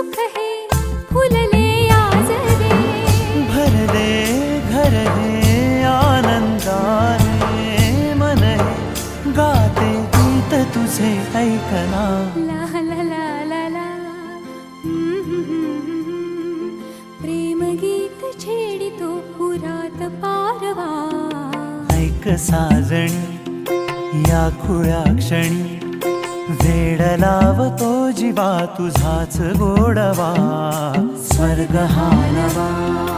हे फुलले आज रे भरले घर हे आनंदाने मन हे। गाते गीत तुझे ऐकना। ला ला ला ला। ला प्रेम गीत छेडितो पुरात पारवा। ऐक साजणी या खुळ्या क्षणी वेड लावतो जीवा तुझाच गोडवा. स्वर्ग हा नवा.